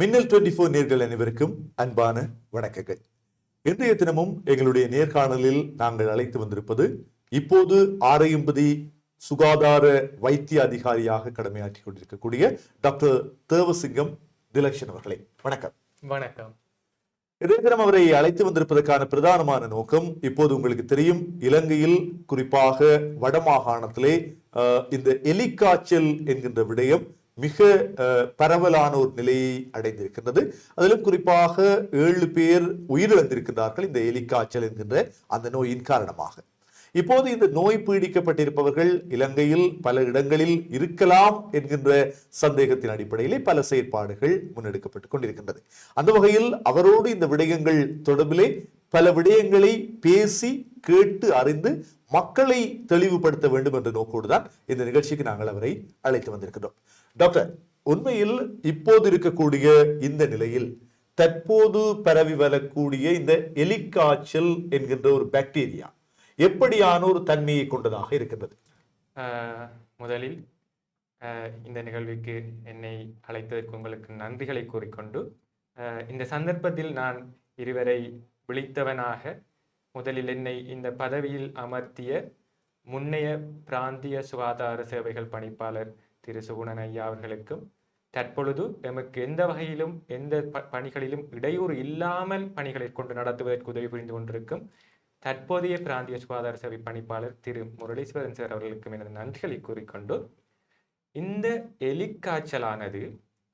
மின்னல் twenty four நேர்கள் அனைவருக்கும் அன்பான வணக்கங்கள். இன்றைய தினமும் எங்களுடைய நேர்காணலில் நாங்கள் அழைத்து வந்திருப்பது இப்போது ஆரையம்பதி சுகாதார வைத்திய அதிகாரியாக கடமையாற்றிக் கொண்டிருக்கக்கூடிய டாக்டர் தேவசிங்கம் திலக்ஷன் அவர்களே வணக்கம். வணக்கம். இன்றைய தினம் அவரை அழைத்து வந்திருப்பதற்கான பிரதானமான நோக்கம் இப்போது உங்களுக்கு தெரியும் இலங்கையில் குறிப்பாக வடமாகாணத்திலே இந்த எலிக்காய்ச்சல் என்கின்ற விடயம் மிக பரவலான ஒரு நிலையை அடைந்திருக்கின்றது. அதிலும் குறிப்பாக ஏழு பேர் உயிரிழந்திருக்கிறார்கள் இந்த எலிக்காய்ச்சல் என்கின்ற அந்த நோயின் காரணமாக. இப்போது இந்த நோய் பீடிக்கப்பட்டிருப்பவர்கள் இலங்கையில் பல இடங்களில் இருக்கலாம் என்கின்ற சந்தேகத்தின் அடிப்படையிலே பல செயற்பாடுகள் முன்னெடுக்கப்பட்டுக் கொண்டிருக்கின்றது. அந்த வகையில் அவரோடு இந்த விடயங்கள் தொடர்பிலே பல விடயங்களை பேசி கேட்டு அறிந்து மக்களை தெளிவுபடுத்த வேண்டும் என்ற நோக்கோடு தான் இந்த நிகழ்ச்சிக்கு நாங்கள் அவரை அழைத்து வந்திருக்கிறோம் டாக்டர் உண்மையில் இப்போது இருக்கக்கூடிய இந்த நிலையில் தற்போது பரவி வரக்கூடிய இந்த எலிக்காய்ச்சல் என்கின்ற ஒரு பாக்டீரியா எப்படியான ஒரு தன்மையை கொண்டதாக இருக்கின்றது? முதலில் இந்த நிகழ்வுக்கு என்னை அழைத்ததற்கு உங்களுக்கு நன்றிகளை கூறிக்கொண்டு இந்த சந்தர்ப்பத்தில் நான் இருவரை விழித்தவனாக முதலில் என்னை இந்த பதவியில் அமர்த்திய முன்னைய பிராந்திய சுகாதார சேவைகள் பணிப்பாளர் திரு சுகுணன் ஐயா அவர்களுக்கும் தற்பொழுது எமக்கு எந்த வகையிலும் எந்த ப- பணிகளிலும் இடையூறு இல்லாமல் பணிகளை கொண்டு நடத்துவதற்கு உதவி புரிந்து கொண்டிருக்கும் தற்போதைய பிராந்திய சுகாதார சேவை பணிப்பாளர் திரு முரளீஸ்வரன் சார் அவர்களுக்கும் எனது நன்றிகளை கூறிக்கொண்டு இந்த எலிக்காய்ச்சலானது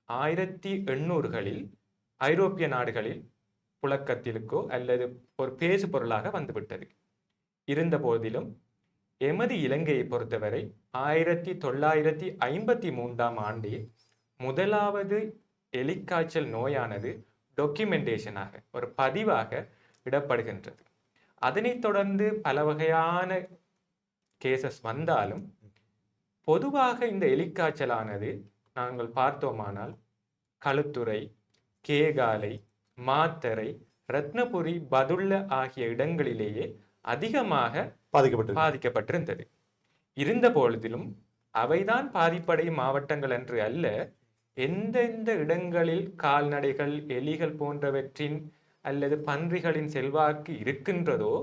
ஆயிரத்தி எண்ணூறுகளில் ஐரோப்பிய நாடுகளில் புழக்கத்திற்கோ அல்லது ஒரு பேசு பொருளாக வந்துவிட்டது. இருந்த போதிலும் எமது இலங்கையை பொறுத்தவரை ஆயிரத்தி தொள்ளாயிரத்தி ஐம்பத்தி மூன்றாம் ஆண்டே முதலாவது எலிக்காய்ச்சல் நோயானது டாக்குமெண்டேஷனாக ஒரு பதிவாக இடப்படுகின்றது அதனைத் தொடர்ந்து பல வகையான கேசஸ் வந்தாலும் பொதுவாக இந்த எலிக்காய்ச்சலானது நாங்கள் பார்த்தோமானால் களுத்துறை கேகாலை மாத்தரை ரத்னபுரி பதுள்ள ஆகிய இடங்களிலேயே அதிகமாக பாதிக்கப்பட்டு பாதிக்கப்பட்டிருந்தது. இருந்த பொழுதிலும் அவைதான் பாதிப்படையும் மாவட்டங்கள் என்று அல்ல எந்தெந்த இடங்களில் கால்நடைகள் எலிகள் போன்றவற்றின் அல்லது பன்றிகளின் செல்வாக்கு இருக்கின்றதோ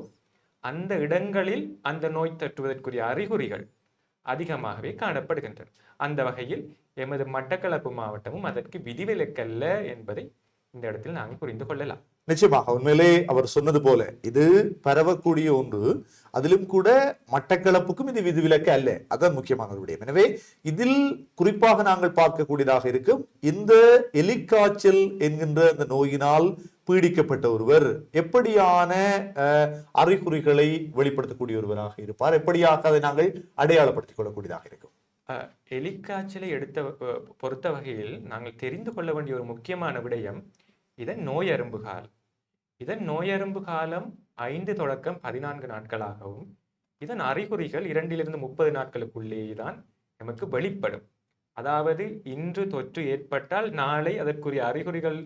அந்த இடங்களில் அந்த நோய் தட்டுவதற்குரிய அறிகுறிகள் அதிகமாகவே காணப்படுகின்றன. அந்த வகையில் எமது மட்டக்களப்பு மாவட்டமும் அதற்கு விதிவிலக்கல்ல என்பதை இந்த இடத்தில் நாங்கள் புரிந்து கொள்ளலாம். நிச்சயமாக உண்மையிலே அவர் சொன்னது போல இது பரவக்கூடிய ஒன்று அதிலும் கூட மட்டக்களப்புக்கும் இது விதிவிலக்கு அல்ல. அதான் முக்கியமான ஒரு விடயம். எனவே இதில் குறிப்பாக நாங்கள் பார்க்கக்கூடியதாக இருக்கும் இந்த எலிக்காய்ச்சல் என்கின்ற அந்த நோயினால் பீடிக்கப்பட்ட ஒருவர் எப்படியான அஹ், அறிகுறிகளை வெளிப்படுத்தக்கூடிய ஒருவராக இருப்பார் எப்படியாக அதை நாங்கள் அடையாளப்படுத்திக் கொள்ளக்கூடியதாக இருக்கும். அஹ், எலிக்காய்ச்சலை எடுத்த பொறுத்த வகையில் நாங்கள் தெரிந்து கொள்ள வேண்டிய ஒரு முக்கியமான விடயம் இதன் நோயரும்பு காலம். இதன் நோயரும்பு காலம் ஐந்து தொடக்கம் பதினான்கு நாட்களாகவும் இதன் அறிகுறிகள் இரண்டிலிருந்து முப்பது நாட்களுக்குள்ளேயே தான் நமக்கு வெளிப்படும். அதாவது இன்று தொற்று ஏற்பட்டால் நாளை அதற்குரிய அறிகுறிகள்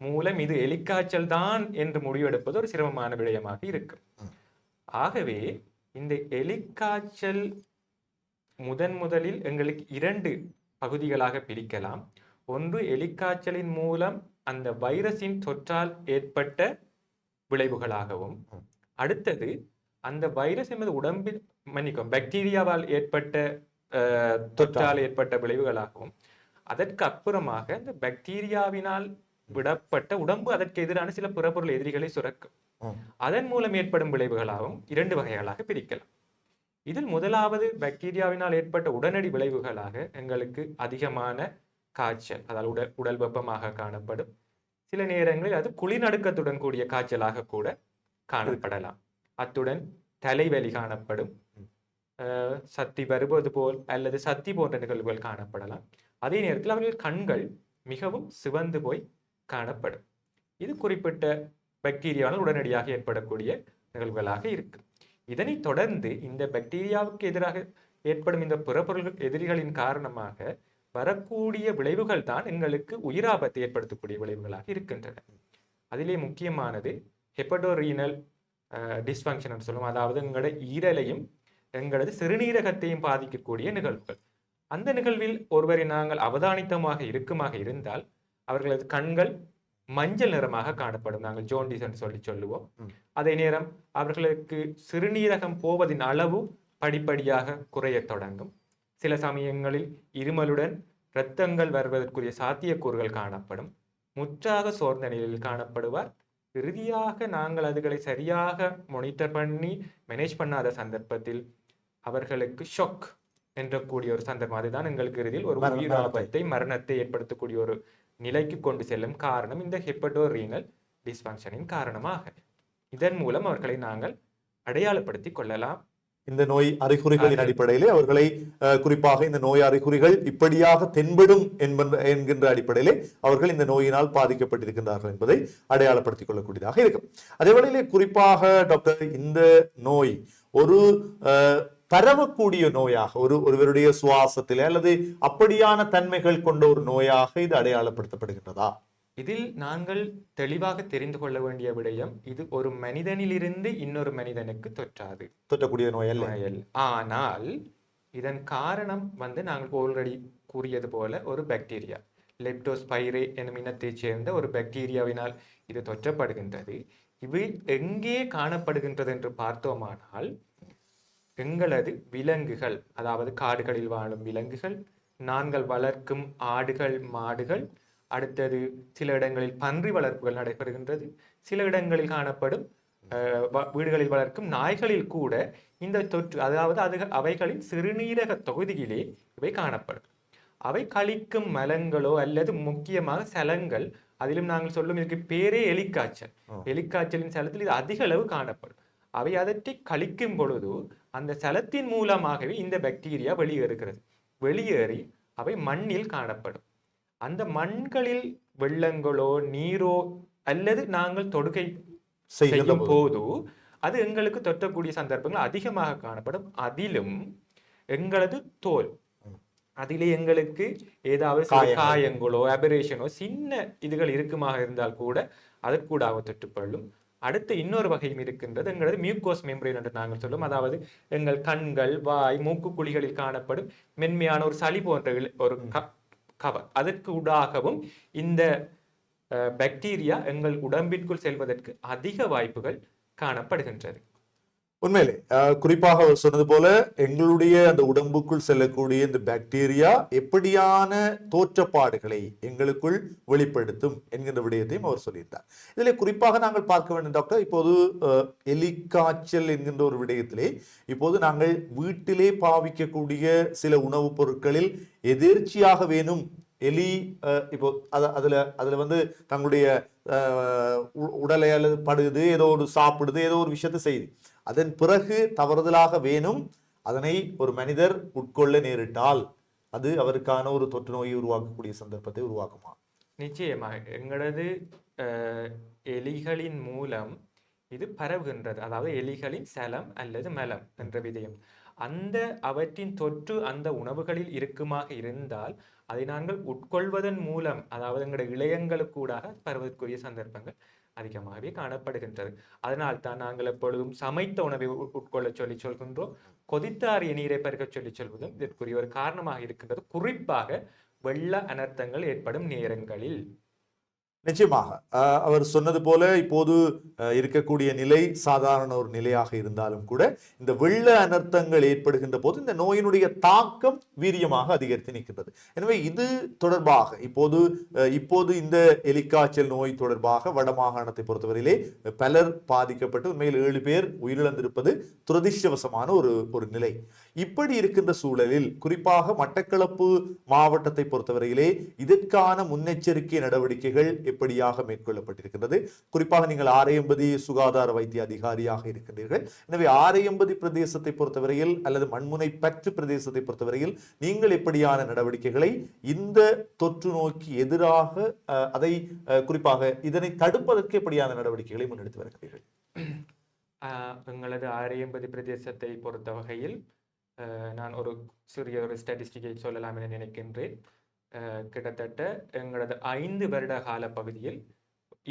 மூலம் இது எலிக்காய்ச்சல் தான் என்று முடிவெடுப்பது ஒரு சிரமமான விடயமாக இருக்கும். ஆகவே இந்த எலிக்காய்ச்சல் முதன் முதலில் எங்களுக்கு இரண்டு பகுதிகளாக பிரிக்கலாம். ஒன்று எலிக்காய்ச்சலின் மூலம் அந்த வைரஸின் தொற்றால் ஏற்பட்ட விளைவுகளாகவும் அடுத்தது அந்த வைரஸ் என்பது உடம்பில் மன்னிக்கும் பாக்டீரியாவால் ஏற்பட்ட தொற்றால் ஏற்பட்ட விளைவுகளாகவும் அதற்கு அப்புறமாக இந்த பாக்டீரியாவினால் விடப்பட்ட உடம்பு அதற்கு எதிரான சில புறப்பொருள் எதிரிகளை சுரக்கும் அதன் மூலம் ஏற்படும் விளைவுகளாகவும் இரண்டு வகைகளாக பிரிக்கலாம். இதில் முதலாவது பாக்டீரியாவினால் ஏற்பட்ட உடனடி விளைவுகளாக எங்களுக்கு அதிகமான காய்ச்சல் அதாவது உடல் உடல் வெப்பமாக காணப்படும். சில நேரங்களில் அது குளிர்நடுக்கத்துடன் கூடிய காய்ச்சலாக கூட காணப்படலாம். அத்துடன் தலைவலி காணப்படும். சத்தி வருவது போல் அல்லது சத்தி போன்ற நிகழ்வுகள் காணப்படலாம். அதே நேரத்தில் அவர்கள் கண்கள் மிகவும் சிவந்து போய் காணப்படும். இது குறிப்பிட்ட பாக்டீரியாவால் உடனடியாக ஏற்படக்கூடிய நிகழ்வுகளாக இருக்கு. இதனைத் தொடர்ந்து இந்த பாக்டீரியாவுக்கு எதிராக ஏற்படும் இந்த புறப்பொருள் எதிரிகளின் காரணமாக வரக்கூடிய விளைவுகள் தான் எங்களுக்கு உயிராபத்தை ஏற்படுத்தக்கூடிய விளைவுகளாக இருக்கின்றன. அதிலே முக்கியமானது ஹெப்படோரீனல் டிஸ்ஃபங்க்ஷன் சொல்லுவோம். அதாவது எங்களோட ஈரலையும் எங்களது சிறுநீரகத்தையும் பாதிக்கக்கூடிய நிகழ்வுகள். அந்த நிகழ்வில் ஒருவரை நாங்கள் அவதானித்தமாக இருக்குமாக இருந்தால் அவர்களது கண்கள் மஞ்சள் நிறமாக காணப்படும். நாங்கள் ஜோண்டிஸ் என்று சொல்லி சொல்லுவோம். அதே நேரம் அவர்களுக்கு சிறுநீரகம் போவதின் அளவு படிப்படியாக குறையத் தொடங்கும். சில சமயங்களில் இருமலுடன் இரத்தங்கள் வருவதற்குரிய சாத்தியக்கூறுகள் காணப்படும். முற்றாக சோர்ந்த நிலையில் காணப்படுவார். இறுதியாக நாங்கள் அதுகளை சரியாக மானிட்டர் பண்ணி மேனேஜ் பண்ணாத சந்தர்ப்பத்தில் அவர்களுக்கு ஷொக் என்ற கூடிய ஒரு சந்தர்ப்பம். அதுதான் எங்களுக்கு இறுதியில் ஒரு உயிராபத்தை மரணத்தை ஏற்படுத்தக்கூடிய ஒரு நிலைக்கு கொண்டு செல்லும் காரணம் இந்த ஹெப்படோரீனல் டிஸ்ஃபங்க்ஷனின் காரணமாக. இதன் மூலம் அவர்களை நாங்கள் அடையாளப்படுத்திக் கொள்ளலாம். இந்த நோய் அறிகுறிகளின். அடிப்படையிலே அவர்களை குறிப்பாக இந்த நோய் அறிகுறிகள் இப்படியாக தென்படும் என்கின்ற அடிப்படையிலே அவர்கள் இந்த நோயினால் பாதிக்கப்பட்டிருக்கின்றார்கள் என்பதை அடையாளப்படுத்திக் கொள்ளக்கூடியதாக இருக்கும் அதே வேளையிலே குறிப்பாக டாக்டர் இந்த நோய் ஒரு அஹ், பரவக்கூடிய நோயாக ஒரு ஒருவருடைய சுவாசத்திலே அல்லது அப்படியான தன்மைகள் கொண்ட ஒரு நோயாக இது அடையாளப்படுத்தப்படுகின்றதா இதில் நாங்கள் தெளிவாக தெரிந்து கொள்ள வேண்டிய விடயம் இது ஒரு மனிதனிலிருந்து இன்னொரு மனிதனுக்கு தொற்றாது. தொற்றக்கூடிய நோய் அல்ல நோயல். ஆனால் இதன் காரணம் வந்து நாங்கள் ஆல்ரெடி கூறியது போல ஒரு பாக்டீரியா லெப்டோஸ்பைரே எனும் இனத்தைச் சேர்ந்த ஒரு பாக்டீரியாவினால் இது தொற்றப்படுகின்றது. இது எங்கே காணப்படுகின்றது என்று பார்த்தோமானால் எங்களது விலங்குகள் அதாவது காடுகளில் வாழும் விலங்குகள் நாங்கள் வளர்க்கும் ஆடுகள் மாடுகள் அடுத்தது சில இடங்களில் பன்றி வளர்ப்புகள் நடைபெறுகின்றது. சில இடங்களில் காணப்படும் வீடுகளில் வளர்க்கும் நாய்களில் கூட இந்த தொற்று அதாவது அது அவைகளின் சிறுநீரக தொகுதியிலே இவை காணப்படும். அவை கழிக்கும் மலங்களோ அல்லது முக்கியமாக சலங்கள் அதிலும் நாங்கள் சொல்லும் இதுக்கு பேரே எலிக்காய்ச்சல். எலிக்காய்ச்சலின் சலத்தில் இது அதிக அளவு காணப்படும். அவை அதற்றை கழிக்கும் பொழுது அந்த சலத்தின் மூலமாகவே இந்த பாக்டீரியா வெளியேறுகிறது. வெளியேறி அவை மண்ணில் காணப்படும். அந்த மண்களில் வெள்ளங்களோ நீரோ அல்லது நாங்கள் தொடுகை செய்யும் போது. அது எங்களுக்கு தொற்றக்கூடிய சந்தர்ப்பங்கள் அதிகமாக காணப்படும் அதிலும் எங்களது தோல். அதிலே எங்களுக்கு ஏதாவது காயங்கள். அபரேஷனோ சின்ன இதுகள் இருக்குமாக இருந்தால் கூட அதற்கூடாக தொற்றுப்பள்ளும் அடுத்த இன்னொரு வகையும் இருக்கின்றது எங்களது மியூக்கோஸ் மெம்பரேன் என்று நாங்கள் சொல்லும் அதாவது எங்கள் கண்கள் வாய் மூக்கு குழிகளில் காணப்படும் மென்மையான ஒரு சளி போன்ற ஒரு கவர் அதற்கு ஊடாகவும் இந்த பாக்டீரியா எங்கள் உடம்பிற்குள் செல்வதற்கு அதிக வாய்ப்புகள் காணப்படுகின்றது. உண்மையிலே குறிப்பாக அவர் சொன்னது போல எங்களுடைய அந்த உடம்புக்குள் செல்லக்கூடிய இந்த பாக்டீரியா எப்படியான தோற்றப்பாடுகளை எங்களுக்குள் வெளிப்படுத்தும் என்கின்ற விடயத்தையும் அவர் சொல்லியிருந்தார். இதில் குறிப்பாக நாங்கள் பார்க்க வேண்டும் டாக்டர். இப்போது எலிக்காய்ச்சல் என்கின்ற ஒரு விடயத்திலே இப்போது நாங்கள் வீட்டிலே பாவிக்கக்கூடிய சில உணவுப் பொருட்களில் எதிர்ச்சியாக வேணும். எலி அஹ், இப்போ அத அதுல அதுல வந்து தங்களுடைய உடலை அல்லது படுது ஏதோ ஒரு சாப்பிடுது ஏதோ ஒரு விஷயத்தை செய்யுது அதன் பிறகு தவறுதலாக வேணும். அதனை ஒரு மனிதர் உட்கொள்ள நேரிட்டால் அது அவருக்கான ஒரு தொற்று நோயை உருவாக்கக்கூடிய சந்தர்ப்பத்தை உருவாக்குமா? நிச்சயமாக. எங்களது அஹ், எலிகளின் மூலம் இது பரவுகின்றது. அதாவது எலிகளின் சலம் அல்லது மலம் என்ற விதயம். அந்த அவற்றின் தொற்று அந்த உணவுகளில் இருக்குமாக இருந்தால் அதை நாங்கள் உட்கொள்வதன் மூலம் அதாவது எங்களுடைய இளையங்களுக்கூடாக பரவதற்குரிய சந்தர்ப்பங்கள். அதிகமாகவே காணப்படுகின்றது. அதனால் தான் நாங்கள் எப்பொழுதும் சமைத்த உணவை உட்கொள்ள சொல்லி சொல்கின்றோம். கொதித்தாறிய நீரை பருகச் சொல்லி சொல்வதும் இதற்குரிய ஒரு காரணமாக இருக்கின்றது. குறிப்பாக வெள்ள அனர்த்தங்கள் ஏற்படும் நேரங்களில். நிச்சயமாக. அவர் சொன்னது போல இப்போது இருக்கக்கூடிய நிலை சாதாரண ஒரு நிலையாக இருந்தாலும் கூட இந்த வெள்ள அனர்த்தங்கள் ஏற்படுகின்ற போது இந்த நோயினுடைய தாக்கம் வீரியமாக அதிகரித்து நிற்கின்றது. எனவே இது தொடர்பாக இப்போது அஹ், இப்போது இந்த எலிக்காய்ச்சல் நோய் தொடர்பாக வடமாகாணத்தை பொறுத்தவரையிலே பலர் பாதிக்கப்பட்டு உண்மையில் ஏழு பேர் உயிரிழந்திருப்பது துரதிர்ஷ்டவசமான ஒரு ஒரு நிலை. இப்படி இருக்கின்ற சூழலில் குறிப்பாக மட்டக்களப்பு மாவட்டத்தை பொறுத்தவரையிலே இதற்கான முன்னெச்சரிக்கை நடவடிக்கைகள் எப்படியாக மேற்கொள்ளப்பட்டிருக்கின்றது? குறிப்பாக நீங்கள் ஆரையம்பதி சுகாதார வைத்திய அதிகாரியாக இருக்கின்றீர்கள். எனவே ஆரையம்பதி பிரதேசத்தை பொறுத்தவரையில் அல்லது மண்முனை பற்று பிரதேசத்தை பொறுத்தவரையில் நீங்கள் எப்படியான நடவடிக்கைகளை இந்த தொற்று நோக்கி எதிராக அஹ், அதை அஹ், குறிப்பாக இதனை தடுப்பதற்கு எப்படியான நடவடிக்கைகளை முன்னெடுத்து வருகிறீர்கள்? ஆஹ் எங்களது ஆரியம்பதி பிரதேசத்தை பொறுத்த வகையில் நான் ஒரு சிறிய ஒரு ஸ்டாட்டிஸ்டிக்கை சொல்லலாம் என நினைக்கின்றேன். கிட்டத்தட்ட எங்களது ஐந்து வருட கால பகுதியில்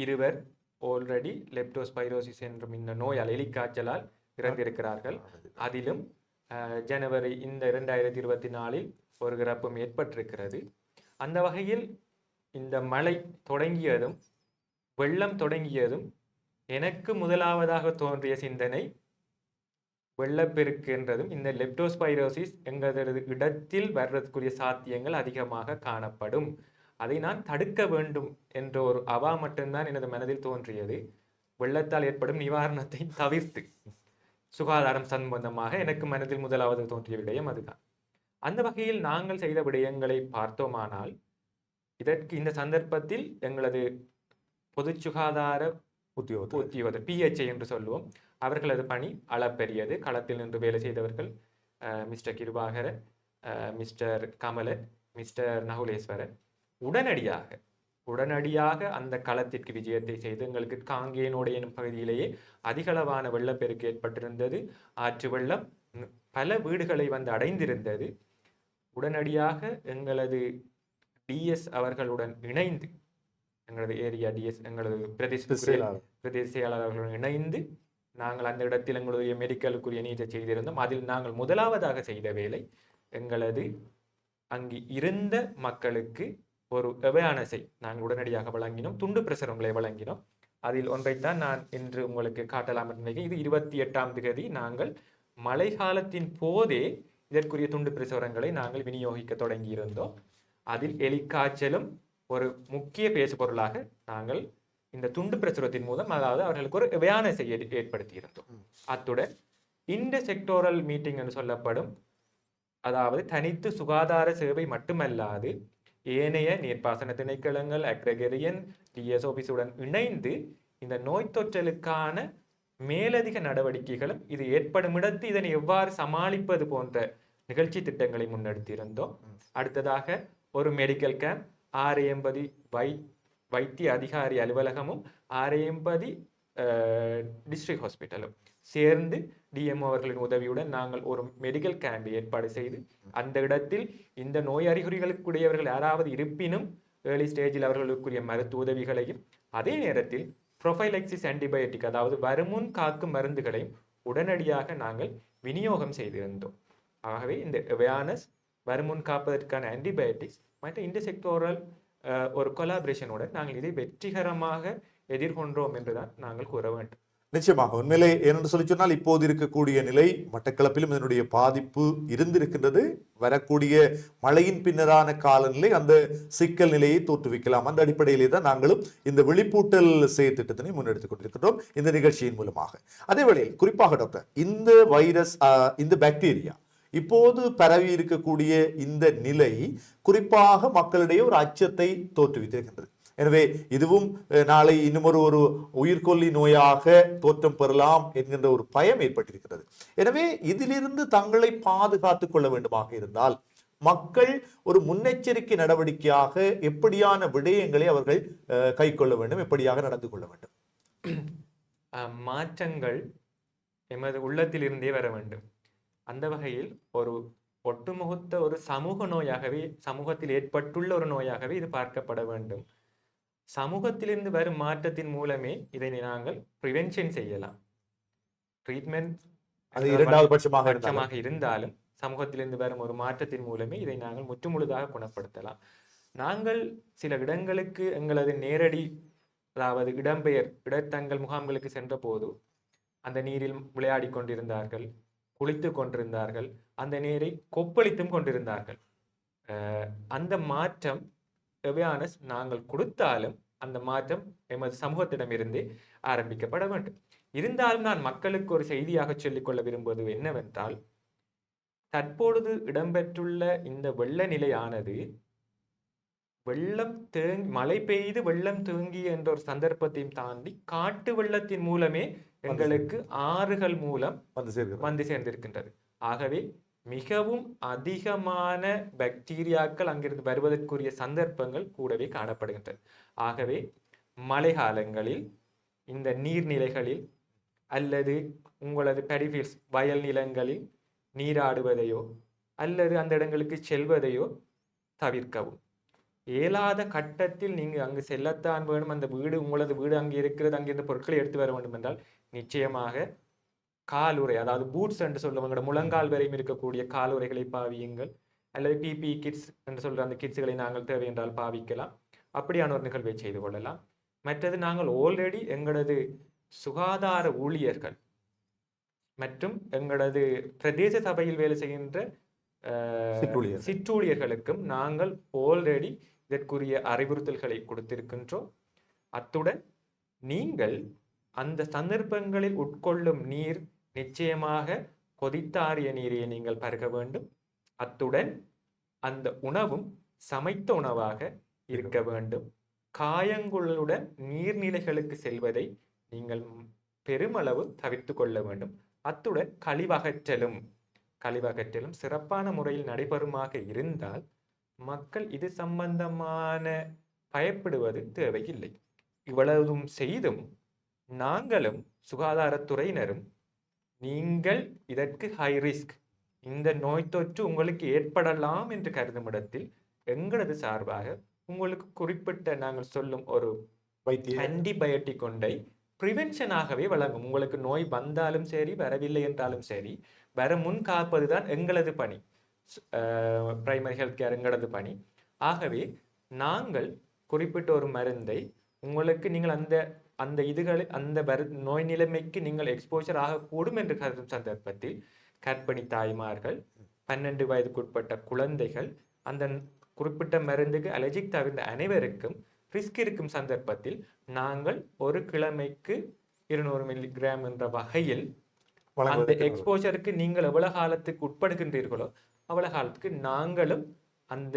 இருவர் ஆல்ரெடி லெப்டோஸ்பைரோசிஸ் என்றும் இந்த நோயால் எலிக்காய்ச்சலால் இறந்திருக்கிறார்கள். அதிலும் ஜனவரி இந்த இரண்டாயிரத்தி இருபத்தி நாலில் ஒரு இறப்பும் ஏற்பட்டிருக்கிறது. அந்த வகையில் இந்த மழை தொடங்கியதும் வெள்ளம் தொடங்கியதும் எனக்கு முதலாவதாக தோன்றிய சிந்தனை வெள்ளப்பெருக்கு என்றதும் இந்த லெப்டோஸ்பைரோசிஸ் எங்களது இடத்தில் வர்றதுக்குரிய சாத்தியங்கள் அதிகமாக காணப்படும். அதை நான் தடுக்க வேண்டும் என்ற ஒரு அவா மட்டும்தான் எனது மனதில் தோன்றியது. வெள்ளத்தால் ஏற்படும் நிவாரணத்தை தவிர்த்து சுகாதாரம் சம்பந்தமாக எனக்கு மனதில் முதலாவது தோன்றிய விடயம் அதுதான். அந்த வகையில் நாங்கள் செய்த விடயங்களை பார்த்தோமானால் இதற்கு இந்த சந்தர்ப்பத்தில் எங்களது பொது சுகாதார உத்தியோகத்தர். உத்தியோகத்தர் பிஹெச்ஐ என்று சொல்லுவோம். அவர்களது பணி அளப்பெரியது. களத்தில் நின்று வேலை செய்தவர்கள் mister Kirubakaran mister Kamalan mister Nakuleswaran. உடனடியாக உடனடியாக அந்த களத்திற்கு விஜயத்தை செய்து எங்களுக்கு காங்கேயனோடு எனும் பகுதியிலேயே அதிகளவான வெள்ளப்பெருக்கு ஏற்பட்டிருந்தது. ஆற்று வெள்ளம் பல வீடுகளை வந்து அடைந்திருந்தது. உடனடியாக எங்களது டிஎஸ் அவர்களுடன் இணைந்து எங்களது ஏரியா டிஎஸ் எங்களது பிரதேச பிரதேச செயலாளர்களுடன் இணைந்து நாங்கள் அந்த இடத்தில் எங்களுடைய மெடிக்கலுக்குரிய நீட்டை செய்திருந்தோம். அதில் நாங்கள் முதலாவதாக செய்த வேலை எங்களது அங்கு இருந்த மக்களுக்கு ஒரு அவேர்னஸை நாங்கள் உடனடியாக வழங்கினோம். துண்டு பிரசுரங்களை வழங்கினோம். அதில் ஒன்றைத்தான் நான் இன்று உங்களுக்கு காட்டலாம் என்று நினைக்கிறேன். இது இருபத்தி எட்டாம் தேதி நாங்கள் மழை காலத்தின் போதே இதற்குரிய துண்டு பிரசுரங்களை நாங்கள் விநியோகிக்க தொடங்கியிருந்தோம். அதில் எலிக்காய்ச்சலும் ஒரு முக்கிய பேசுபொருளாக நாங்கள் இந்த துண்டு பிரசுரத்தின் மூலம் அதாவது அவர்களுக்கு ஒரு அவேர்னஸை ஏற்படுத்தி இருந்தோம் அத்துடன் இந்த செக்டோரல் மீட்டிங் என்று சொல்லப்படும் அதாவது தனித்து சுகாதார சேவை மட்டுமல்லாது ஏனைய நீர்ப்பாசன திணைக்களங்கள் அக்ரகரியன் டிஎஸ் ஆபீஸுடன் இணைந்து இந்த நோய் தொற்றலுக்கான மேலதிக நடவடிக்கைகளும் இது ஏற்படும் இடத்து இதனை எவ்வாறு சமாளிப்பது போன்ற நிகழ்ச்சி திட்டங்களை முன்னெடுத்திருந்தோம். அடுத்ததாக ஒரு மெடிக்கல் கேம்ப் ஆறு எண்பது வை வைத்திய அதிகாரி அலுவலகமும் ஆரையம்பதி டிஸ்ட்ரிக்ட் ஹாஸ்பிட்டலும் சேர்ந்து டிஎம்ஓ அவர்களின் உதவியுடன் நாங்கள் ஒரு மெடிக்கல் கேம்ப் ஏற்பாடு செய்து அந்த இடத்தில் இந்த நோய் அறிகுறிகளுக்குடையவர்கள் யாராவது இருப்பினும் ஏர்லி ஸ்டேஜில் அவர்களுக்குரிய மருத்துவ உதவிகளையும் அதே நேரத்தில் ப்ரொஃபைலெக்சிஸ் ஆன்டிபயோட்டிக் அதாவது வருமுன் காக்கும் மருந்துகளையும் உடனடியாக நாங்கள் விநியோகம் செய்திருந்தோம். ஆகவே இந்த அவேர்னஸ் வருமுன் காப்பதற்கான ஆன்டிபயோட்டிக்ஸ் மற்றும் இன்டர்செக்டோரல் ஒரு கொலாபரேஷனோட நாங்கள் இதை வெற்றிகரமாக எதிர்கொண்டோம் என்றுதான் நாங்கள் கூற வேண்டும். நிச்சயமாக உண்மையிலே ஏனென்று சொல்லி சொன்னால் இப்போது இருக்கக்கூடிய நிலை மட்டக்களப்பிலும் இதனுடைய பாதிப்பு இருந்திருக்கின்றது. வரக்கூடிய மழையின் பின்னரான காலநிலை அந்த சிக்கல் நிலையை தோற்றுவிக்கலாம். அந்த அடிப்படையிலே தான் நாங்களும் இந்த விழிப்பூட்டல் செயல் திட்டத்தினை முன்னெடுத்துக் கொண்டிருக்கின்றோம் இந்த நிகழ்ச்சியின் மூலமாக. அதே வேளையில் குறிப்பாக டாக்டர் இந்த வைரஸ் இந்த பாக்டீரியா இப்போது பரவி இருக்கக்கூடிய இந்த நிலை குறிப்பாக மக்களிடையே ஒரு அச்சத்தை தோற்றுவித்திருக்கின்றது. எனவே இதுவும் அஹ், நாளை இன்னும் ஒரு உயிர்கொல்லி நோயாக தோற்றம் பெறலாம் என்கின்ற ஒரு பயம் ஏற்பட்டிருக்கிறது. எனவே இதிலிருந்து தங்களை பாதுகாத்துக் கொள்ள வேண்டுமாக இருந்தால் மக்கள் ஒரு முன்னெச்சரிக்கை நடவடிக்கையாக எப்படியான விடயங்களை அவர்கள் அஹ், கொள்ள வேண்டும் எப்படியாக நடந்து கொள்ள வேண்டும்? அஹ், மாற்றங்கள் எமது உள்ளத்தில் இருந்தே வர வேண்டும். அந்த வகையில் ஒரு ஒட்டுமொத்த ஒரு சமூக நோயாகவே சமூகத்தில் ஏற்பட்டுள்ள ஒரு நோயாகவே இது பார்க்கப்பட வேண்டும். சமூகத்திலிருந்து வரும் மாற்றத்தின் மூலமே இதனை நாங்கள் ப்ரிவென்ஷன் செய்யலாம். ட்ரீட்மெண்ட் அது இரண்டாவது பட்சமாக இருந்தாலும். பட்சமாக இருந்தாலும் சமூகத்திலிருந்து வரும் ஒரு மாற்றத்தின் மூலமே இதை நாங்கள் முற்றுமுழுதாக குணப்படுத்தலாம். நாங்கள் சில இடங்களுக்கு எங்களது நேரடி அதாவது இடம்பெயர் இடத்தங்கள் முகாம்களுக்கு சென்ற போது அந்த நீரில் விளையாடி கொண்டிருந்தார்கள். குளித்து கொண்டிருந்தார்கள். அந்த நீரை கொப்பளித்தும் கொண்டிருந்தார்கள். அந்த மாற்றம் அவேர்னஸ் நாங்கள் கொடுத்தாலும் அந்த மாற்றம் எமது சமூகத்திடமிருந்து ஆரம்பிக்கப்பட வேண்டும். இருந்தாலும் நான் மக்களுக்கு ஒரு செய்தியாக சொல்லிக்கொள்ள விரும்புவது என்னவென்றால் தற்பொழுது இடம்பெற்றுள்ள இந்த வெள்ள நிலையானது வெள்ளம் தேங் மழை பெய்து வெள்ளம் தேங்கிய என்ற ஒரு சந்தர்ப்பத்தையும் தாண்டி காட்டு வெள்ளத்தின் மூலமே எங்களுக்கு ஆறுகள் மூலம் வந்து சேர்க்கிறது வந்து சேர்ந்திருக்கின்றது. ஆகவே மிகவும் அதிகமான பாக்டீரியாக்கள் அங்கிருந்து வருவதற்குரிய சந்தர்ப்பங்கள் கூடவே காணப்படுகின்றது. ஆகவே மழை காலங்களில் இந்த நீர்நிலைகளில் அல்லது உங்களது பெரிஃபீல்ஸ் வயல் நிலங்களில் நீராடுவதையோ அல்லது அந்த இடங்களுக்கு செல்வதையோ தவிர்க்கவும். இயலாத கட்டத்தில் நீங்கள் அங்கு செல்லத்தான் வேணும். அந்த வீடு உங்களது வீடு அங்கே இருக்கிறது அங்கிருந்து பொருட்களை எடுத்து வர வேண்டும் என்றால் நிச்சயமாக காலுறை அதாவது பூட்ஸ் என்று சொல்லுவாங்க. முழங்கால் வரையும் இருக்கக்கூடிய காலுறைகளை பாவியுங்கள். அல்லது பிபி கிட்ஸ் என்று சொல்ற அந்த கிட்ஸுகளை நாங்கள் தேவை என்றால் பாவிக்கலாம். அப்படியான ஒரு நிகழ்வை செய்து கொள்ளலாம். மற்றது நாங்கள் ஆல்ரெடி எங்களது சுகாதார ஊழியர்கள் மற்றும் எங்களது பிரதேச சபையில் வேலை செய்கின்ற. சிற்றூழியர்களுக்கும் நாங்கள் ஆல்ரெடி இதற்குரிய அறிவுறுத்தல்களை கொடுத்திருக்கின்றோம். அத்துடன் நீங்கள் அந்த சந்தர்ப்பங்களில் உட்கொள்ளும் நீர் நிச்சயமாக கொதித்தாரிய நீரை நீங்கள் பருக வேண்டும். அத்துடன் அந்த உணவும் சமைத்த உணவாக இருக்க வேண்டும். காயங்களுடன் நீர்நிலைகளுக்கு செல்வதை நீங்கள் பெருமளவு தவிர்த்து கொள்ள வேண்டும். அத்துடன் கழிவகற்றலும் கழிவகற்றலும் சிறப்பான முறையில் நடைபெறுமாக இருந்தால் மக்கள் இது சம்பந்தமான பயப்படுவது தேவையில்லை. இவ்வளவும் செய்தும் நாங்களும் சுகாதாரத்துறையினரும் நீங்கள் இதற்கு ஹை ரிஸ்க் இந்த நோய் தொற்று உங்களுக்கு ஏற்படலாம் என்று கருதும் இடத்தில் எங்களது சார்பாக உங்களுக்கு குறிப்பிட்ட நாங்கள் சொல்லும் ஒரு வைத்திய ஆன்டிபயோட்டிக் கொண்டை ப்ரிவென்ஷனாகவே வழங்கும். உங்களுக்கு நோய் வந்தாலும் சரி வரவில்லை என்றாலும் சரி வர முன் காப்பதுதான் எங்களது பணி. பிரைமரி ஹெல்த் கேர் எங்களது பணி. ஆகவே நாங்கள் குறிப்பிட்ட ஒரு மருந்தை உங்களுக்கு நீங்கள் அந்த அந்த இதுகளை அந்த வரு- நோய் நிலைமைக்கு நீங்கள் எக்ஸ்போஜர் ஆகக்கூடும் என்று கருதும் சந்தர்ப்பத்தில் கர்ப்பிணி தாய்மார்கள் பன்னெண்டு வயதுக்குட்பட்ட குழந்தைகள் அந்த குறிப்பிட்ட மருந்துக்கு அலர்ஜிக் தவிர்ந்த அனைவருக்கும் ரிஸ்க் இருக்கும் சந்தர்ப்பத்தில் நாங்கள் ஒரு கிழமைக்கு இருநூறு மில்லிகிராம் என்ற வகையில் அந்த எக்ஸ்போஜருக்கு நீங்கள் எவ்வளவு காலத்துக்கு உட்படுகின்றீர்களோ அவ்வளவு காலத்துக்கு நாங்களும் அந்த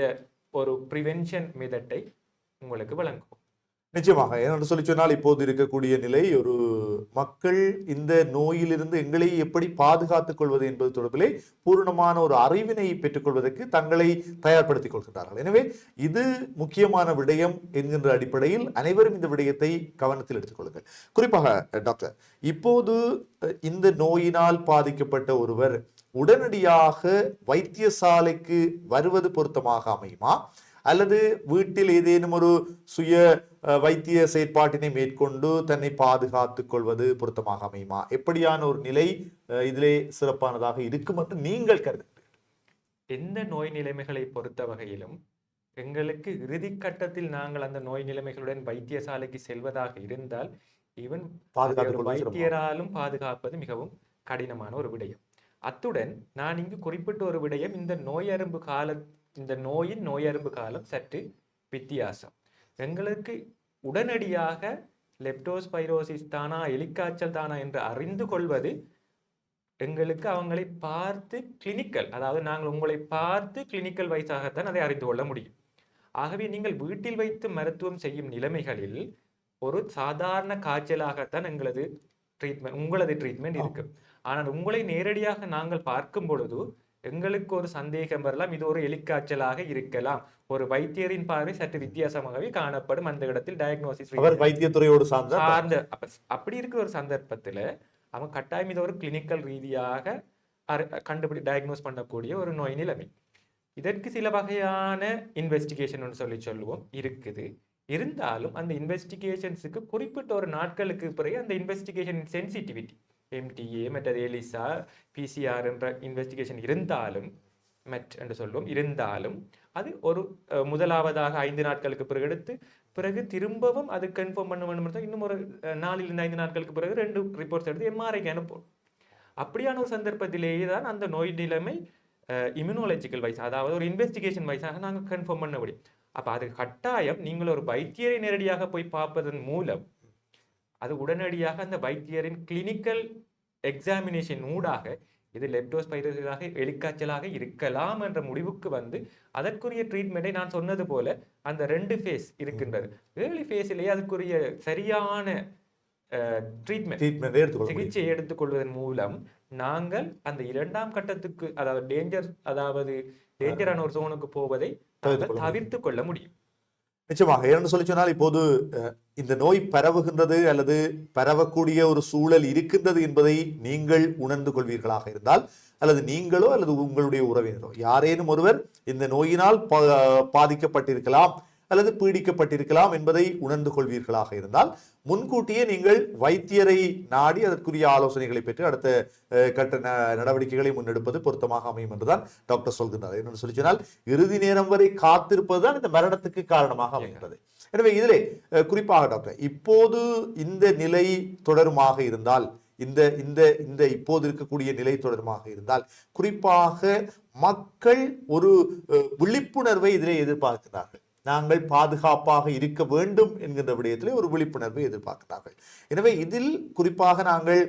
ஒரு ப்ரிவென்ஷன் மெதட்டை உங்களுக்கு வழங்குவோம். நிச்சயமாக ஏனென்று சொல்லி சொன்னால் இப்போது இருக்கக்கூடிய நிலை ஒரு மக்கள் இந்த நோயிலிருந்து எங்களை எப்படி பாதுகாத்துக் கொள்வது என்பது தொடர்பிலே பூர்ணமான ஒரு அறிவினை பெற்றுக்கொள்வதற்கு தங்களை தயார்படுத்திக் கொள்கின்றார்கள். எனவே இது முக்கியமான விடயம் என்கின்ற அடிப்படையில் அனைவரும் இந்த விடயத்தை கவனத்தில் எடுத்துக்கொள்ளுங்கள் குறிப்பாக டாக்டர் இப்போது இந்த நோயினால் பாதிக்கப்பட்ட ஒருவர் உடனடியாக வைத்தியசாலைக்கு வருவது பொருத்தமாக அமையுமா? அல்லது வீட்டில் ஏதேனும் ஒரு சுய வைத்திய செயற்பாட்டினை மேற்கொண்டு தன்னை பாதுகாத்துக் கொள்வது பொருத்தமாக அமையுமா? எப்படியான ஒரு நிலை இதிலே சிறப்பானதாக இருக்கும் என்று நீங்கள் கருதுகிறீர்கள். எந்த நோய் நிலைமைகளை பொறுத்த வகையிலும் எங்களுக்கு இறுதி கட்டத்தில் நாங்கள் அந்த நோய் நிலைமைகளுடன் வைத்தியசாலைக்கு செல்வதாக இருந்தால் ஈவன். வைத்தியராலும் பாதுகாப்பது மிகவும் கடினமான ஒரு விடயம். அத்துடன் நான் இங்கு குறிப்பிட்ட ஒரு விடயம் இந்த நோயரும்பு கால இந்த நோயின் நோயரும்பு காலம் சற்று வித்தியாசம். எங்களுக்கு உடனடியாக லெப்டோஸ்பைரோசிஸ் தானா எலிக்காய்ச்சல் தானா என்று அறிந்து கொள்வது எங்களுக்கு அவங்களை பார்த்து கிளினிக்கல் அதாவது நாங்கள் உங்களை பார்த்து கிளினிக்கல் வைஸாகத்தான் அதை அறிந்து கொள்ள முடியும். ஆகவே நீங்கள் வீட்டில் வைத்து மருத்துவம் செய்யும் நிலைமைகளில் ஒரு சாதாரண காய்ச்சலாகத்தான் எங்களது ட்ரீட்மெண்ட் உங்களது ட்ரீட்மெண்ட் இருக்கு ஆனால் உங்களை நேரடியாக நாங்கள் பார்க்கும் பொழுது எங்களுக்கு ஒரு சந்தேகம் வரலாம். இது ஒரு எலிக்காய்ச்சலாக இருக்கலாம். ஒரு வைத்தியரின் பார்வை சற்று வித்தியாசமாகவே காணப்படும். அந்த இடத்தில் டயக்னோசிஸ் அவர் வைத்தியத்துறையோடு சார்ந்த சார்ந்த அப்ப அப்படி இருக்கிற ஒரு சந்தர்ப்பத்துல அவன் கட்டாயம் இதை ஒரு கிளினிக்கல் ரீதியாக கண்டுபிடி டயக்னோஸ் பண்ணக்கூடிய ஒரு நோய் நிலைமை. இதற்கு சில வகையான இன்வெஸ்டிகேஷன் சொல்லி சொல்லுவோம். இருக்குது. இருந்தாலும் அந்த இன்வெஸ்டிகேஷன்ஸுக்கு குறிப்பிட்ட ஒரு நாட்களுக்கு பிறகு அந்த இன்வெஸ்டிகேஷன் சென்சிட்டிவிட்டி எம்டிஏ மற்றது எலிசா பிசிஆர் என்ற இன்வெஸ்டிகேஷன் இருந்தாலும் மெட் என்று சொல்வோம் இருந்தாலும் அது ஒரு முதலாவதாக ஐந்து நாட்களுக்கு பிறகு எடுத்து பிறகு திரும்பவும் அது கன்ஃபார்ம் பண்ண வேண்டும் இன்னும் ஒரு நாலிலிருந்து ஐந்து நாட்களுக்கு பிறகு ரெண்டு ரிப்போர்ட்ஸ் எடுத்து எம்ஆர்ஐக்கு அனுப்பும். அப்படியான ஒரு சந்தர்ப்பத்திலேயே தான் அந்த நோய் நிலைமை இம்யூனாலஜிக்கல் வைஸ் அதாவது ஒரு இன்வெஸ்டிகேஷன் வைஸாக நாங்கள் கன்ஃபார்ம் பண்ண முடியும். அப்போ அது கட்டாயம் நீங்கள் ஒரு வைத்தியரை நேரடியாக போய் பார்ப்பதன் மூலம் அது உடனடியாக அந்த வைத்தியரின் கிளினிக்கல் எக்ஸாமினேஷன் ஊடாக இது லெப்டோஸ்பைரோசிஸாக எலிக்காய்ச்சலாக இருக்கலாம் என்ற முடிவுக்கு வந்து அதற்குரிய ட்ரீட்மெண்ட்டை நான் சொன்னது போல அந்த ரெண்டு ஃபேஸ் இருக்கின்றது ஏர்லி ஃபேஸிலேயே அதுக்குரிய சரியான ட்ரீட்மெண்ட். சிகிச்சை எடுத்துக்கொள்வதன் மூலம் நாங்கள் அந்த இரண்டாம் கட்டத்துக்கு அதாவது டேஞ்சர் அதாவது டேஞ்சரான ஒரு ஜோனுக்கு போவதை. தவிர்த்து கொள்ள முடியும் நிச்சயமாக. ஏன்னு சொல்லி சொன்னால் இப்போது அஹ், இந்த நோய் பரவுகின்றது அல்லது பரவக்கூடிய ஒரு சூழல் இருக்கின்றது என்பதை நீங்கள் உணர்ந்து கொள்வீர்களாக இருந்தால் அல்லது நீங்களோ அல்லது உங்களுடைய உறவினரோ யாரேனும் ஒருவர் இந்த நோயினால் பா- பாதிக்கப்பட்டிருக்கலாம் அல்லது பீடிக்கப்பட்டிருக்கலாம் என்பதை உணர்ந்து கொள்வீர்களாக இருந்தால் முன்கூட்டியே நீங்கள் வைத்தியரை நாடி அதற்குரிய ஆலோசனைகளை பெற்று அடுத்த கட்ட ந- நடவடிக்கைகளை முன்னெடுப்பது பொருத்தமாக அமையும் என்றுதான் டாக்டர் சொல்கின்றார். என்னென்னு சொல்லி சொன்னால் இறுதி நேரம் வரை காத்திருப்பது தான் இந்த மரணத்துக்கு காரணமாக அமைகிறது எனவே இதிலே குறிப்பாக டாக்டர் இப்போது இந்த நிலை தொடருமாக இருந்தால் இந்த இந்த இந்த இப்போது இருக்கக்கூடிய நிலை தொடர்பாக இருந்தால் குறிப்பாக மக்கள் ஒரு விழிப்புணர்வை இதிலே எதிர்பார்க்கிறார்கள். நாங்கள் பாதுகாப்பாக இருக்க வேண்டும் என்கின்ற விடயத்திலே ஒரு விழிப்புணர்வை எதிர்பார்க்கிறார்கள். எனவே இதில் குறிப்பாக நாங்கள்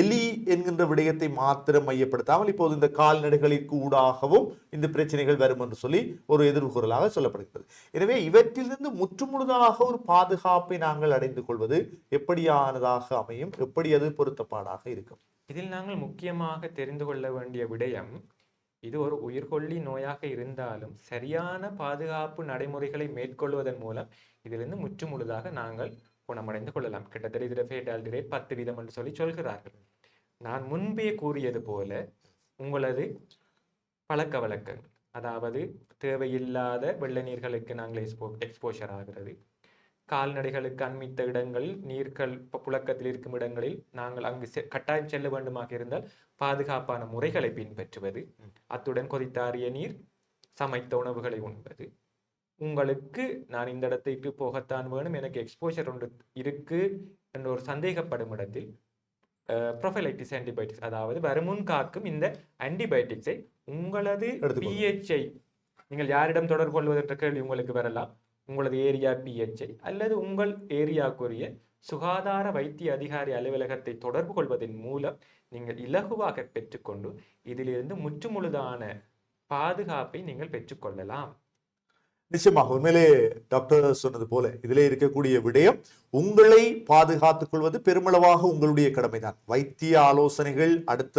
எலி என்கின்ற விடயத்தை மாத்திரம் மையப்படுத்தாமல் இப்போது இந்த கால்நடைகளுக்கு ஊடாகவும் இந்த பிரச்சனைகள் வரும் என்று சொல்லி ஒரு எதிர்குரலாக சொல்லப்படுகிறது. எனவே இவற்றிலிருந்து முற்றுமுழுதாக ஒரு பாதுகாப்பை நாங்கள் அடைந்து கொள்வது எப்படியானதாக அமையும்? எப்படி அது பொருத்தப்பாடாக இருக்கும்? இதில் நாங்கள் முக்கியமாக தெரிந்து கொள்ள வேண்டிய விடயம் இது ஒரு உயிர்கொல்லி நோயாக இருந்தாலும் சரியான பாதுகாப்பு நடைமுறைகளை மேற்கொள்வதன் மூலம் இதிலிருந்து முற்றுமுழுதாக நாங்கள் குணமடைந்து கொள்ளலாம். கிட்டத்தட்ட இதில் ஃபேட்டாலிட்டி ரேட் பத்து வீதம் என்று சொல்லி சொல்கிறார்கள். நான் முன்பே கூறியது போல உங்களது பழக்க வழக்கங்கள் அதாவது தேவையில்லாத வெள்ள நீர்களுக்கு நாங்கள் எக்ஸ்போ எக்ஸ்போஷர் ஆகிறது கால்நடைகளுக்கு அண்மித்த இடங்களில் நீர்கள் புழக்கத்தில் இருக்கும் இடங்களில் நாங்கள் அங்கு செ- கட்டாயம் செல்ல வேண்டுமாக இருந்தால் பாதுகாப்பான முறைகளை பின்பற்றுவது அத்துடன் கொதித்தாறிய நீர் சமைத்த உணவுகளை உண்பது உங்களுக்கு நான் இந்த இடத்துக்கு போகத்தான் வேணும் எனக்கு எக்ஸ்போஷர் ஒன்று இருக்கு என்ற ஒரு சந்தேகப்படும் இடத்தில் ப்ரொஃபைலைட்டிஸ் ஆன்டிபயோட்டிக்ஸ் அதாவது வருமுன் காக்கும் இந்த ஆன்டிபயோட்டிக்ஸை உங்களது. பிஹெச்ஐ நீங்கள் யாரிடம் தொடர்பு கொள்வது என்ற கேள்வி உங்களுக்கு வரலாம் உங்களது ஏரியா பிஹெச்ஐ அல்லது உங்கள் ஏரியாக்குரிய சுகாதார வைத்திய அதிகாரி அலுவலகத்தை தொடர்பு கொள்வதன் மூலம் நீங்கள் இலகுவாக பெற்றுக்கொண்டு இதிலிருந்து முற்றுமுழுதான பாதுகாப்பை நீங்கள் பெற்றுக்கொள்ளலாம். நிச்சயமாக. உண்மையிலே டாக்டர் சொன்னது போல இதிலே இருக்கக்கூடிய விடயம் உங்களை பாதுகாத்துக் கொள்வது பெருமளவாக உங்களுடைய கடமைதான். வைத்திய ஆலோசனைகள் அடுத்த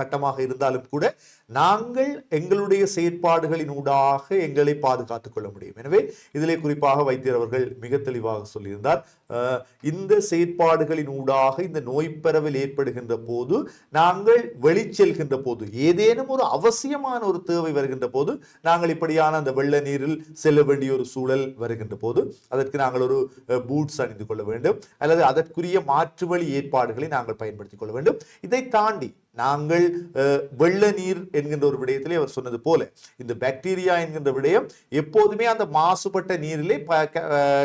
கட்டமாக இருந்தாலும் கூட நாங்கள் எங்களுடைய செயற்பாடுகளின் ஊடாக எங்களை பாதுகாத்துக் கொள்ள முடியும். எனவே இதிலே குறிப்பாக வைத்தியர் அவர்கள் மிக தெளிவாக சொல்லியிருந்தார். இந்த செயற்பாடுகளின் ஊடாக இந்த நோய் பரவல் ஏற்படுகின்ற போது நாங்கள் வெளிச்செல்கின்ற போது ஏதேனும் ஒரு அவசியமான ஒரு தேவை வருகின்ற போது நாங்கள் இப்படியான அந்த வெள்ள நீரில் செல்ல வேண்டிய ஒரு சூழல் வருகின்ற போது அதற்கு நாங்கள் ஒரு பூட்ஸ் அணிந்து கொள்ள வேண்டும் அல்லது அதற்குரிய மாற்று வழி ஏற்பாடுகளை நாங்கள் பயன்படுத்திக் கொள்ள வேண்டும். இதை தாண்டி நாங்கள் வெள்ள நீர் என்கின்ற ஒரு விடயத்திலே அவர் சொன்னது போல இந்த பாக்டீரியா என்கின்ற விடயம் எப்போதுமே அந்த மாசுபட்ட நீரிலே ப- க-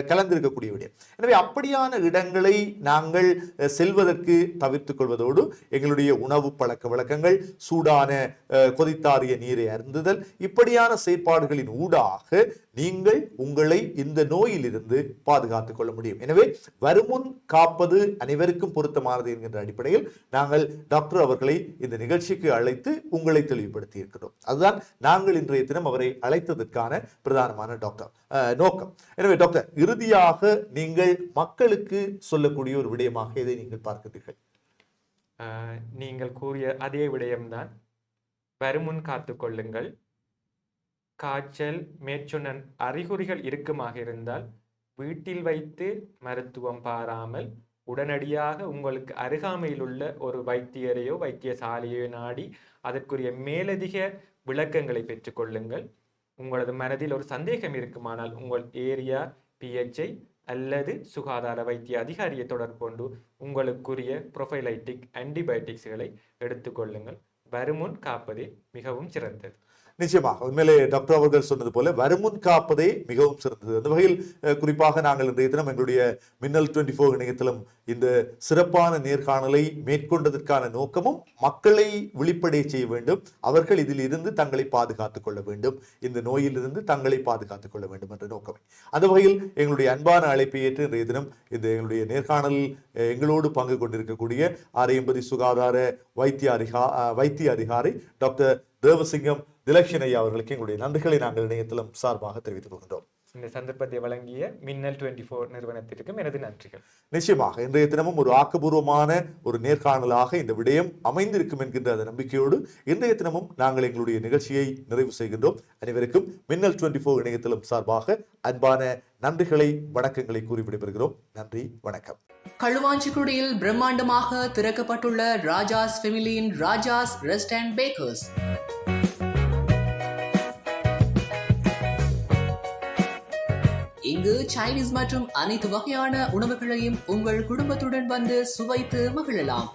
கலந்திருக்கக்கூடிய விடயம். எனவே அப்படியான இடங்களை நாங்கள் செல்வதற்கு தவிர்த்து கொள்வதோடு எங்களுடைய உணவு பழக்க வழக்கங்கள் சூடான கொதித்தாறிய நீரை அருந்துதல் இப்படியான செயற்பாடுகளின் ஊடாக நீங்கள் உங்களை இந்த நோயிலிருந்து பாதுகாத்துக் கொள்ள முடியும். எனவே வருமுன் காப்பது அனைவருக்கும் பொருத்தமானது என்கின்ற அடிப்படையில் நாங்கள் டாக்டர் அவர்களை இந்த நிகழ்ச்சிக்கு அழைத்து உங்களை தெளிவுபடுத்தி இருக்கிறோம் அதுதான் நாங்கள் இன்றைய தினம் அவரை அழைத்ததற்கான பிரதானமான டாக்டர் நோக்கம். எனவே டாக்டர் இறுதியாக நீங்கள் மக்களுக்கு சொல்லக்கூடிய ஒரு விடயமாக இதை நீங்கள் பார்க்கிறீர்கள்? நீங்கள் கூறிய அதே விடயம்தான். வருமுன் காத்து கொள்ளுங்கள். காய்ச்சல் மேற்சொன்ன அறிகுறிகள் இருக்குமாக இருந்தால் வீட்டில் வைத்து மருத்துவம் பாராமல் உடனடியாக உங்களுக்கு அருகாமையில் உள்ள ஒரு வைத்தியரையோ வைத்தியசாலையோ நாடி அதற்குரிய மேலதிக விளக்கங்களை பெற்றுக்கொள்ளுங்கள். உங்களது மனதில் ஒரு சந்தேகம் இருக்குமானால் உங்கள் ஏரியா பிஹெச்ஐ அல்லது சுகாதார வைத்திய அதிகாரியை தொடர்பு கொண்டு உங்களுக்குரிய ப்ரொஃபைலைட்டிக் ஆன்டிபயோட்டிக்ஸ்களை எடுத்துக்கொள்ளுங்கள். வருமுன் காப்பதே மிகவும் சிறந்தது. நிச்சயமாக. உண்மையிலே டாக்டர் அவர்கள் சொன்னது போல வருமுன் காப்பதே மிகவும் சிறந்தது. அந்த வகையில் குறிப்பாக நாங்கள் இன்றைய தினம் எங்களுடைய மின்னல் டுவெண்ட்டி ஃபோர் இணையத்திலும் இந்த சிறப்பான நேர்காணலை மேற்கொண்டதற்கான நோக்கமும் மக்களை விழிப்படைய செய்ய வேண்டும். அவர்கள் இதில் இருந்து தங்களை பாதுகாத்துக் கொள்ள வேண்டும். இந்த நோயிலிருந்து தங்களை பாதுகாத்துக் கொள்ள வேண்டும் என்ற நோக்கமே. அந்த வகையில் எங்களுடைய அன்பான அழைப்பை ஏற்று இன்றைய தினம் இந்த எங்களுடைய நேர்காணலில் எங்களோடு பங்கு கொண்டிருக்கக்கூடிய ஆரையம்பதி சுகாதார வைத்திய அதிகா வைத்திய அதிகாரி டாக்டர் தேவசிங்கம் திலக்ஷன் ஐயா அவர்களுக்கு எங்களுடைய நன்றிகளை நாங்கள் இணையத்திலும் சார்பாக தெரிவித்துக் கொள்கின்றோம். இந்த சந்தர்ப்பத்தை வழங்கிய மின்னல் டுவெண்ட்டி ஃபோர் நிறுவனத்திற்கும் எனது நன்றிகள். நிச்சயமாக இன்றைய தினமும் ஒரு ஆக்கபூர்வமான ஒரு நேர்காணலாக இந்த விடயம் அமைந்திருக்கும் என்கின்ற அந்த நம்பிக்கையோடு இன்றைய தினமும் நாங்கள் எங்களுடைய நிகழ்ச்சியை நிறைவு செய்கின்றோம். அனைவருக்கும் மின்னல் டுவெண்ட்டி ஃபோர் இணையத்திலும் சார்பாக அன்பான நன்றிகளை வணக்கங்களை கூறி விடைபெறுகிறோம். நன்றி வணக்கம். களுவாஞ்சிக்குடியில் பிரம்மாண்டமாக திறக்கப்பட்டுள்ள Rajas ஃபெமிலியின் Rajas rest and bakers. Chinese மற்றும் அனைத்து வகையான உணவுகளையும் உங்கள் குடும்பத்துடன் வந்து சுவைத்து மகிழலாம்.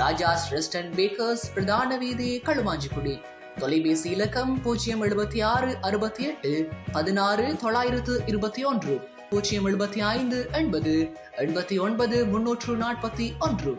ராஜாஸ் ரெஸ்ட் அண்ட் பேக்கர்ஸ் பிரதான வீதி களுவாஞ்சிக்குடி தொலைபேசி இலக்கம் பூஜ்ஜியம் எழுபத்தி ஆறு அறுபத்தி எட்டு பதினாறு தொள்ளாயிரத்து இருபத்தி ஒன்று பூஜ்ஜியம் எழுபத்தி ஐந்து எண்பது எண்பத்தி ஒன்பது முன்னூற்று நாற்பத்தி ஒன்று.